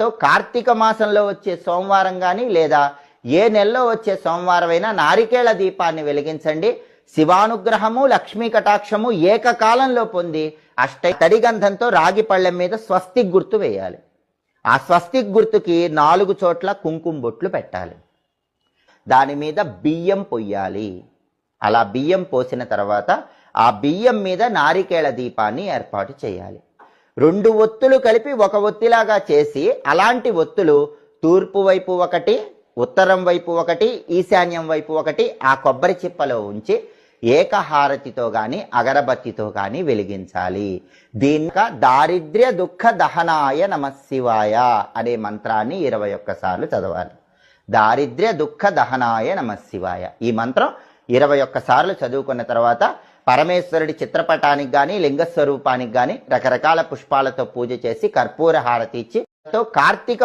తో కార్తీక మాసంలో వచ్చే సోమవారం కానీ లేదా ఏ నెలలో వచ్చే సోమవారం అయినా నారికేళ దీపాన్ని వెలిగించండి. శివానుగ్రహము లక్ష్మీ కటాక్షము ఏకకాలంలో పొంది అష్ట తడిగంధంతో రాగి పళ్ళెం మీద స్వస్తిక్ గుర్తు వేయాలి. ఆ స్వస్తిక్ గుర్తుకి నాలుగు చోట్ల కుంకుమ బొట్లు పెట్టాలి. దాని మీద బియ్యం పొయ్యాలి. అలా బియ్యం పోసిన తర్వాత ఆ బియ్యం మీద నారికేళ దీపాన్ని ఏర్పాటు చేయాలి. రెండు ఒత్తులు కలిపి ఒక ఒత్తిలాగా చేసి అలాంటి ఒత్తులు తూర్పు వైపు ఒకటి ఉత్తరం వైపు ఒకటి ఈశాన్యం వైపు ఒకటి ఆ కొబ్బరి చిప్పలో ఉంచి ఏకహారతితో గాని అగరబత్తితో గాని వెలిగించాలి. దీనిక దారిద్ర్య దుఃఖ దహనాయ నమశివాయ అనే మంత్రాన్ని ఇరవై ఒక్కసార్లు చదవాలి. దారిద్ర్య దుఃఖ దహనాయ నమశివాయ ఈ మంత్రం ఇరవై ఒక్కసార్లు చదువుకున్న తర్వాత పరమేశ్వరుడి చిత్రపటానికి గాని లింగ స్వరూపానికి గాని రకరకాల పుష్పాలతో పూజ చేసి కర్పూర హారతి ఇచ్చి తో కార్తీక